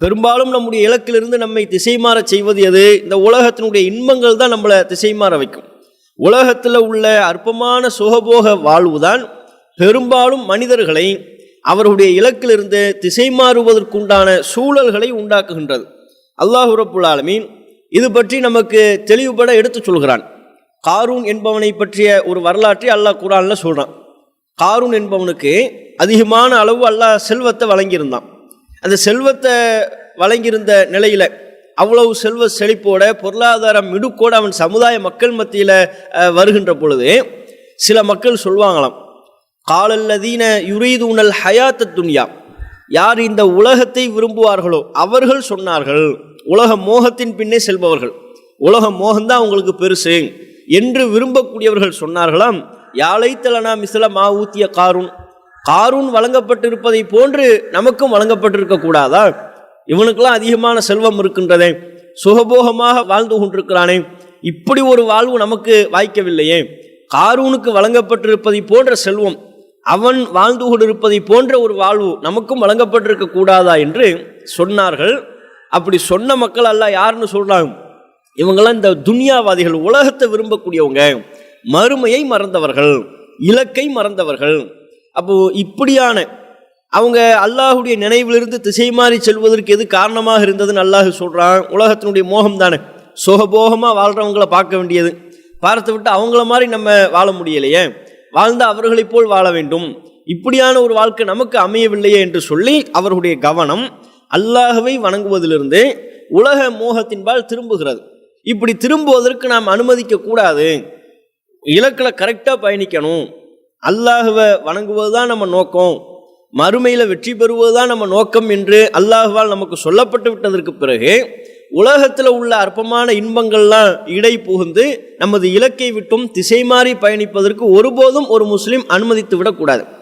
பெரும்பாலும் நம்முடைய இலக்கிலிருந்து நம்மை திசை மாற செய்வது எது? இந்த உலகத்தினுடைய இன்பங்கள் தான் நம்மளை திசை மாற வைக்கும். உலகத்தில் உள்ள அற்பமான சுகபோக வாழ்வுதான் பெரும்பாலும் மனிதர்களை அவருடைய இலக்கிலிருந்து திசை மாறுவதற்குண்டான சூழல்களை உண்டாக்குகின்றது. அல்லாஹ் ரப்புல் ஆலமீன் இது பற்றி நமக்கு தெளிவுபட எடுத்துச் சொல்கிறான். காரூன் என்பவனை பற்றிய ஒரு வரலாற்றை அல்லாஹ் குரானில் சொல்கிறான் காரூன் என்பவனுக்கு அதிகமான அளவு அல்லாஹ் செல்வத்தை வழங்கியிருந்தான். அந்த செல்வத்தை வழங்கியிருந்த நிலையில் அவ்வளவு செல்வ செழிப்போட பொருளாதாரம் மிடுக்கோடு அவன் சமுதாய மக்கள் மத்தியில் வருகின்ற பொழுது சில மக்கள் சொல்வாங்களாம் காலல்லதீன யுரீதுனல் ஹயாத்த துன்யா. யார் இந்த உலகத்தை விரும்புவார்களோ அவர்கள் சொன்னார்கள் உலக மோகத்தின் பின்னே செல்பவர்கள். உலக மோகம்தான் அவங்களுக்கு பெருசு. என்று விரும்பக்கூடியவர்கள் சொன்னார்களாம் யாழைத்தலனா மிசில மா ஊத்திய காரூன். காரூன் வழங்கப்பட்டிருப்பதை போன்று நமக்கும் வழங்கப்பட்டிருக்க கூடாதா? இவனுக்கெல்லாம் அதிகமான செல்வம் இருக்கின்றதே. சுகபோகமாக வாழ்ந்து கொண்டிருக்கிறானே. இப்படி ஒரு வாழ்வு நமக்கு வாய்க்கவில்லையே. காரூனுக்கு வழங்கப்பட்டிருப்பதை போன்ற செல்வம் அவன் வாழ்ந்து கொண்டிருப்பதை போன்ற ஒரு வாழ்வு நமக்கும் வழங்கப்பட்டிருக்க கூடாதா என்று சொன்னார்கள். அப்படி சொன்ன மக்கள் அல்ல யாருன்னு சொல்கிறாங்க இவங்கெல்லாம் இந்த துன்யாவாதிகள் உலகத்தை விரும்பக்கூடியவங்க. மறுமையை மறந்தவர்கள் இலக்கை மறந்தவர்கள். அப்போ இப்படியான அவங்க அல்லாஹுடைய நினைவிலிருந்து திசை மாறி செல்வதற்கு எது காரணமாக இருந்ததுன்னு அல்லாஹ் சொல்கிறான் உலகத்தினுடைய மோகம் தானே. சுகபோகமாக வாழ்கிறவங்கள பார்க்க வேண்டியது. பார்த்து விட்டு அவங்கள மாதிரி நம்ம வாழ முடியலையே. வாழ்ந்த அவர்களைப் போல் வாழ வேண்டும். இப்படியான ஒரு வாழ்க்கை நமக்கு அமையவில்லையே என்று சொல்லி அவர்களுடைய கவனம் அல்லாஹவை வணங்குவதிலிருந்து உலக மோகத்தின்பால் திரும்புகிறது. இப்படி திரும்புவதற்கு நாம் அனுமதிக்க கூடாது இலக்கில் கரெக்டாக பயணிக்கணும். அல்லாஹுவை வணங்குவது தான் நம்ம நோக்கம். மறுமையில் வெற்றி பெறுவது தான் நம்ம நோக்கம் என்று அல்லாஹுவால் நமக்கு சொல்லப்பட்டு விட்டதற்கு பிறகு உலகத்தில் உள்ள அற்பமான இன்பங்கள்லாம் இடை புகுந்து நமது இலக்கை விட்டும் திசை மாறி பயணிப்பதற்கு ஒருபோதும் ஒரு முஸ்லீம் அனுமதித்து விடக்கூடாது